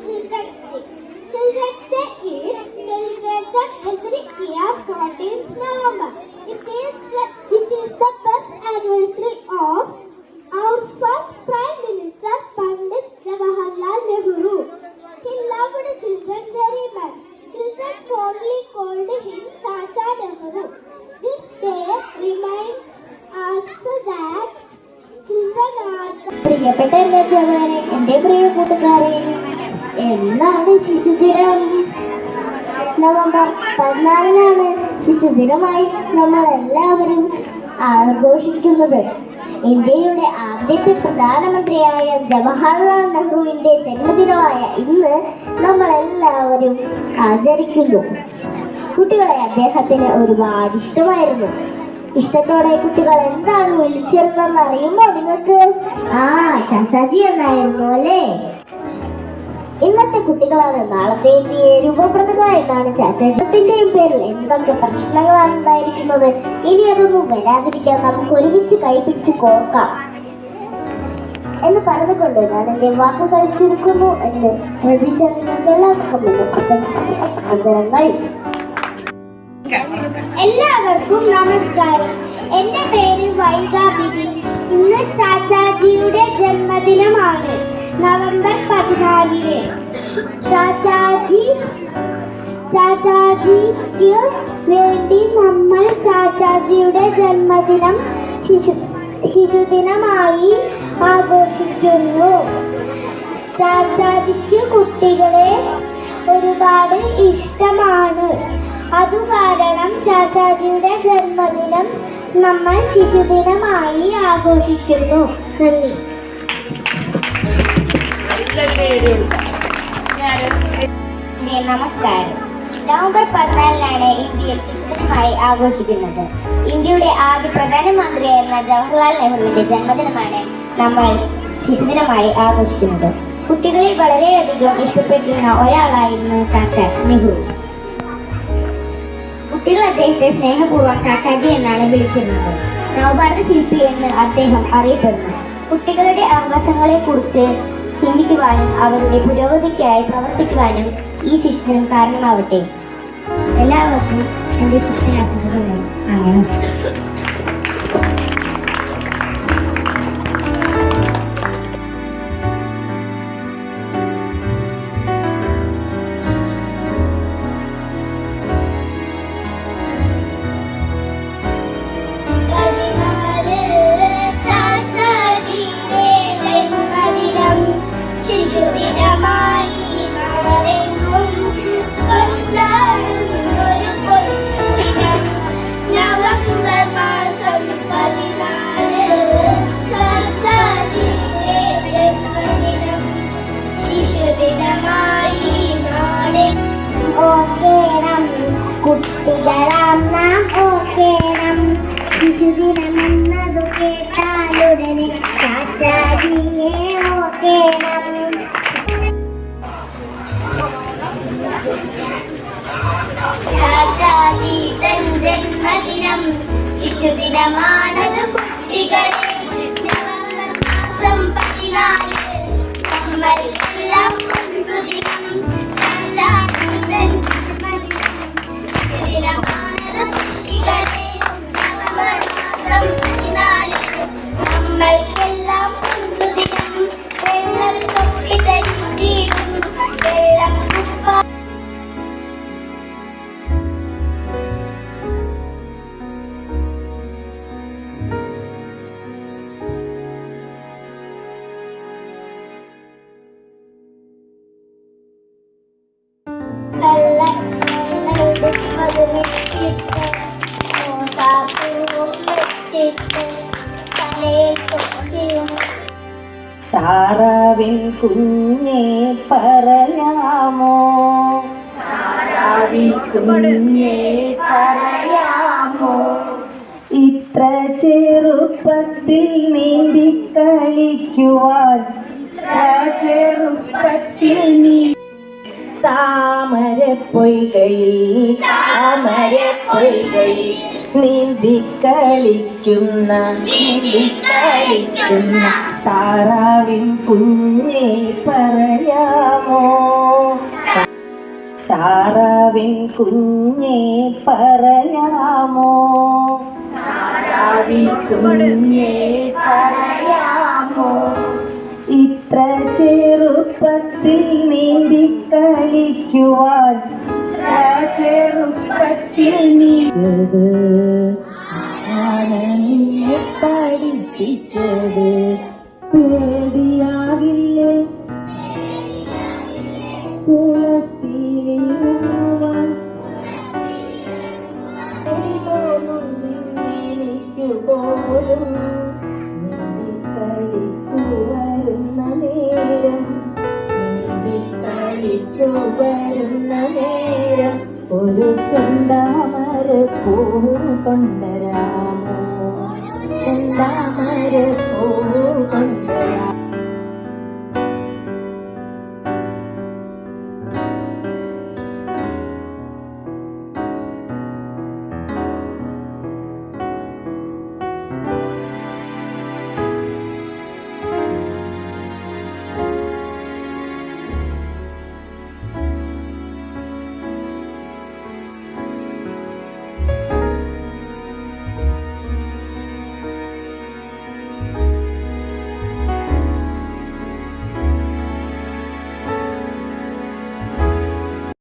Children's Day. Children's Day is celebrated every എന്നാണ് ശിശുദിനം November പതിനാലിനാണ് ശിശുദിനമായി നമ്മൾ എല്ലാവരും ആഘോഷിക്കുന്നത്. ഇന്ത്യയുടെ ആദ്യത്തെ പ്രധാനമന്ത്രിയായ ജവഹർലാൽ നെഹ്റുവിന്റെ ജന്മദിനമായ ഇന്ന് നമ്മൾ എല്ലാവരും ആചരിക്കുന്നു. കുട്ടികളെ അദ്ദേഹത്തിന് ഒരുപാട് ഇഷ്ടമായിരുന്നു. ഇഷ്ടത്തോടെ കുട്ടികൾ എന്താണ് വിളിച്ചിരുന്നെന്ന് അറിയുമോ നിങ്ങൾക്ക്? ആ ചാച്ചാജി എന്നായിരുന്നു അല്ലേ? ഇന്നത്തെ കുട്ടികളാണ് നാളത്തെ രൂപപ്പെടുത്തുക എന്നാണ് ചാച്ചത്തിന്റെയും പേരിൽ എന്തൊക്കെ പ്രശ്നങ്ങളാണ് ഉണ്ടായിരിക്കുന്നത്? ഇനി അതൊന്നും വരാതിരിക്കാൻ നമുക്ക് ഒരുമിച്ച് കൈപിടിച്ച് കോർക്കാം. എന്ന് പറഞ്ഞുകൊണ്ട് ഞാൻ എന്റെ വാക്കുകൾ ചുരുക്കുന്നു എന്ന് ശ്രദ്ധിച്ച നിങ്ങൾക്ക് എല്ലാവർക്കും എല്ലാവർക്കും നമസ്കാരം. എന്റെ പേര് വൈഗ ബിജി ഇന്ന് ചാച്ചാജിയുടെ ജന്മദിനമാണ്. നവംബർ പതിനാലിന് ചാച്ചാജി ചാച്ചാജിക്ക് വേണ്ടി നമ്മൾ ചാച്ചാജിയുടെ ജന്മദിനം ശിശു ശിശുദിനമായി ആഘോഷിക്കുന്നു. ചാച്ചാജിക്ക് കുട്ടികളെ ഒരുപാട് ഇഷ്ടമാണ്. അതുകാരണം ചാച്ചാജിയുടെ ജന്മദിനം നമ്മൾ ശിശുദിനമായി ആഘോഷിക്കുന്നു. നന്ദി. നമസ്കാരം. നവംബർ ശിശുദിനമായി ആഘോഷിക്കുന്നത്. ഇന്ത്യയുടെ ആദ്യ പ്രധാനമന്ത്രിയായിരുന്ന ജവഹർലാൽ നെഹ്റുവിന്റെ ജന്മദിനമാണ് നമ്മൾ ശിശുദിനമായി ആഘോഷിക്കുന്നത്. കുട്ടികളിൽ വളരെയധികം ഇഷ്ടപ്പെട്ടിരുന്ന ഒരാളായിരുന്നു ചാച്ച നെഹ്റു. കുട്ടികൾ അദ്ദേഹത്തെ സ്നേഹപൂർവം ചാച്ചാജി എന്നാണ് വിളിച്ചിരുന്നത്. നവഭാരത ശില്പി എന്ന് അദ്ദേഹം അറിയപ്പെടുന്നു. കുട്ടികളുടെ അവകാശങ്ങളെ കുറിച്ച് ചിന്തിക്കുവാനും അവരുടെ പുരോഗതിക്കായി പ്രവർത്തിക്കുവാനും ഈ ശിഷ്യനും കാരണമാവട്ടെ. എല്ലാവർക്കും എന്റെ ശിശുദിനാശംസകൾ അങ്ങനെ ചാച്ചാജി തൻ ജന്മദിനം ശിശുദിനമാണത് കുട്ടികളെ നവംബർ മാസം പതിനാല്. നമ്മൾ താറാവിൻ കുഞ്ഞെ പറയാമോ? താറാവിൻ കുഞ്ഞെ പറയാമോ? ഇത്ര ചെറുപ്പത്തിൽ നീന്തി കളിക്കുവാൻ ചെറുപ്പത്തിൽ നീ താമര പൊയ്കയിൽ താമര പൊയ്കയിൽ നീന്തി കളിക്കുന്ന കളിക്കുന്ന താറാവിൻ കുഞ്ഞെ പറയാമോ? താറാവിൻ കുഞ്ഞെ പറയാമോ? താറാവിൻ കുഞ്ഞെ പറയാമോ? ഇത്ര ചെറുപ്പത്തിൽ നീന്തി കളിക്കുവാൻ ചെറുപ്പത്തിൽ നീന്തത് ആനയെ പഠിപ്പിച്ചത്? പേടിയാകില്ലേ ചെന്താമര പൂ കൊണ്ടരാമോ ചെന്താമര പൂ